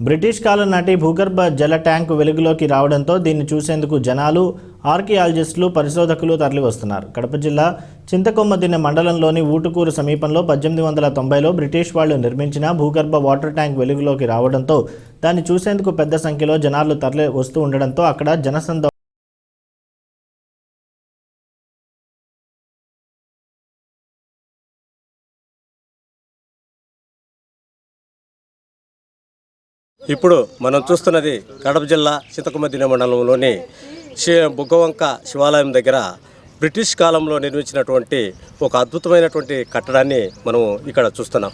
British కాలం నాటి భూగర్భ జల ట్యాంకు వెలుగులోకి రావడంతో దీన్ని చూసేందుకు జనాలు ఆర్కియాలజిస్టులు పరిశోధకులు తరలివస్తున్నారు. కడప జిల్లా చింతకొమ్మదిన్నె మండలంలోని ఊటుకూరు సమీపంలో పద్దెనిమిది వందల తొంభైలో బ్రిటిష్ వాళ్ళు నిర్మించిన భూగర్భ వాటర్ ట్యాంక్ వెలుగులోకి రావడంతో దాన్ని చూసేందుకు పెద్ద సంఖ్యలో జనాలు తరలి వస్తూ ఉండడంతో అక్కడ జనసంద ఇప్పుడు మనం చూస్తున్నది కడప జిల్లా చింతకుమదిన మండలంలోని శి బుగ్గవంక శివాలయం దగ్గర బ్రిటిష్ కాలంలో నిర్మించినటువంటి ఒక అద్భుతమైనటువంటి కట్టడాన్ని మనం ఇక్కడ చూస్తున్నాం.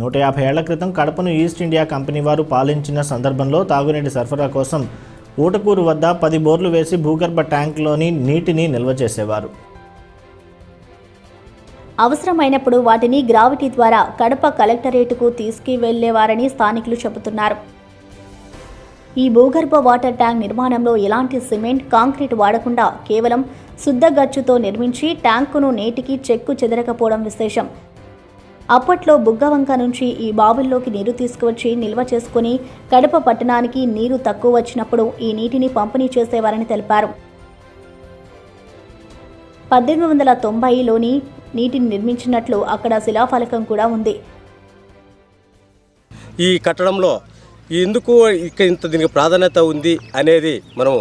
నూట యాభై ఏళ్ళ క్రితం కడపను ఈస్ట్ ఇండియా కంపెనీ వారు పాలించిన సందర్భంలో తాగునీటి సరఫరా కోసం ఊటకూరు వద్ద పది బోర్లు వేసి భూగర్భ ట్యాంక్లోని నీటిని నిల్వ చేసేవారు. అవసరమైనప్పుడు వాటిని గ్రావిటీ ద్వారా కడప కలెక్టరేటుకు తీసుకువెళ్ళేవారని స్థానికులు చెబుతున్నారు. ఈ భూగర్భ వాటర్ ట్యాంక్ నిర్మాణంలో ఎలాంటి సిమెంట్ కాంక్రీట్ వాడకుండా కేవలం శుద్ధ గచ్చుతో నిర్మించి ట్యాంకును నేటికి చెక్కు చెదరకపోవడం విశేషం. అప్పట్లో బుగ్గవంక నుంచి ఈ బావుల్లోకి నీరు తీసుకువచ్చి నిల్వ చేసుకుని కడప పట్టణానికి నీరు తక్కువ వచ్చినప్పుడు ఈ నీటిని పంపిణీ చేసేవారని తెలిపారు. పద్దెనిమిది వందల తొంభైలోని నీటిని నిర్మించినట్లు అక్కడ శిలాఫలకం కూడా ఉంది. ఈ కట్టడంలో ఎందుకు ఇంత దీనికి ప్రాధాన్యత ఉంది అనేది మనం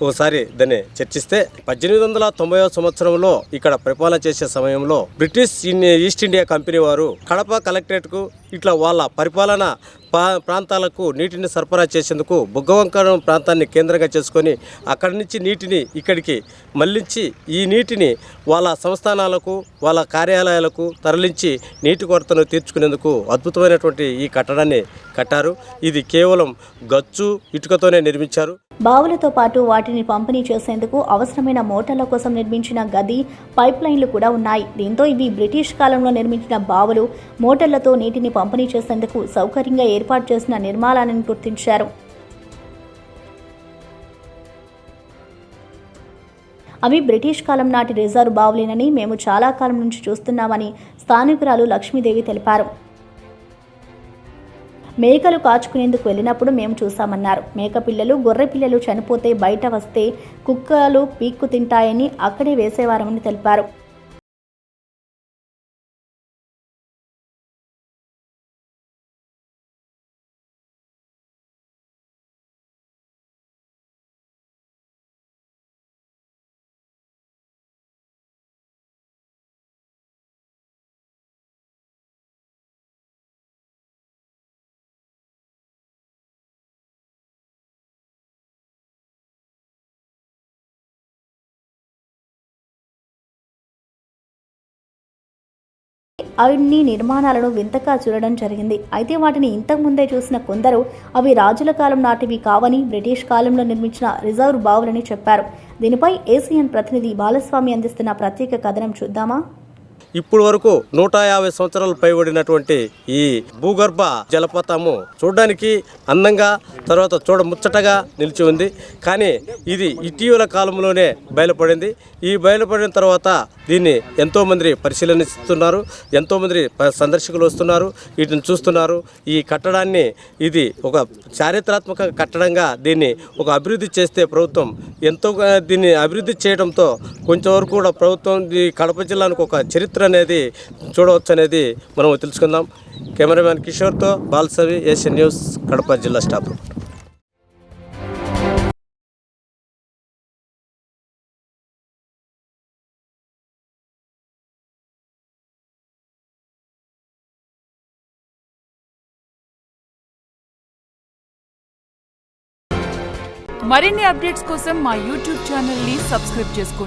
ఒకసారి దాన్ని చర్చిస్తే పద్దెనిమిది వందల తొంభై సంవత్సరంలో ఇక్కడ పరిపాలన చేసే సమయంలో British in- East India Company వారు కడప కలెక్టరేట్కు ఇట్లా వాళ్ళ పరిపాలన పా ప్రాంతాలకు నీటిని సరఫరా చేసేందుకు బుగ్గవంకరం ప్రాంతాన్ని కేంద్రంగా చేసుకొని అక్కడి నుంచి నీటిని ఇక్కడికి మళ్ళించి ఈ నీటిని వాళ్ళ సంస్థానాలకు వాళ్ళ కార్యాలయాలకు తరలించి నీటి కొరతను తీర్చుకునేందుకు అద్భుతమైనటువంటి ఈ కట్టడాన్ని కట్టారు. ఇది కేవలం గచ్చు ఇటుకతోనే నిర్మించారు. బావులతో పాటు వాటిని పంపిణీ చేసేందుకు అవసరమైన మోటార్ల కోసం నిర్మించిన గది పైప్ లైన్లు కూడా ఉన్నాయి. దీంతో ఇవి బ్రిటిష్ కాలంలో నిర్మించిన బావులు. మోటార్లతో నీటిని పంపిణీ చేసేందుకు సౌకర్యంగా ఏర్పాటు చేసిన నిర్మాణాలను గుర్తించారు. అవి బ్రిటిష్ కాలం నాటి రిజర్వ్ బావులేనని మేము చాలా కాలం నుంచి చూస్తున్నామని స్థానికురాలు లక్ష్మీదేవి తెలిపారు. మేకలు కాచుకునేందుకు వెళ్ళినప్పుడు మేము చూసామన్నారు మేక పిల్లలు గొర్రె పిల్లలు చనిపోతే బయట వస్తే కుక్కలు పీక్కు తింటాయని అక్కడే వేసేవారమని తెలిపారు. అన్ని నిర్మాణాలను వింతగా చూడడం జరిగింది. అయితే వాటిని ఇంతకుముందే చూసిన కొందరు అవి రాజుల కాలం నాటివి కావని బ్రిటిష్ కాలంలో నిర్మించిన రిజర్వ్ బావులని చెప్పారు. దీనిపై ఏసీఎన్ ప్రతినిధి బాలస్వామి అందిస్తున్న ప్రత్యేక కథనం చూద్దామా? ఇప్పుడు వరకు నూట యాభై సంవత్సరాలు పైబడినటువంటి ఈ భూగర్భ జలపాతము చూడడానికి అందంగా తర్వాత చూడ ముచ్చటగా నిలిచి ఉంది. కానీ ఇది ఇటీవల కాలంలోనే బయలుపడింది. ఈ బయలుపడిన తర్వాత దీన్ని ఎంతోమంది పరిశీలనిస్తున్నారు ఎంతోమంది ప- సందర్శకులు వస్తున్నారు వీటిని చూస్తున్నారు. ఈ కట్టడాన్ని ఇది ఒక చారిత్రాత్మక కట్టడంగా దీన్ని ఒక అభివృద్ధి చేస్తే ప్రభుత్వం ఎంతో దీన్ని అభివృద్ధి చేయడంతో కొంచెం వరకు కూడా ప్రభుత్వం ఈ కడప జిల్లానికి ఒక చరిత్ర చరిత్ర అనేది చూడవచ్చు అనేది మనం తెలుసుకుందాం. కెమెరామ్యాన్ కిషోర్తో బాల్సవి ఏషియన్ న్యూస్ కడప జిల్లా స్టాఫ్ మరిన్ని అప్డేట్స్ కోసం మా యూట్యూబ్ ఛానల్ని సబ్స్క్రైబ్ చేసుకోండి.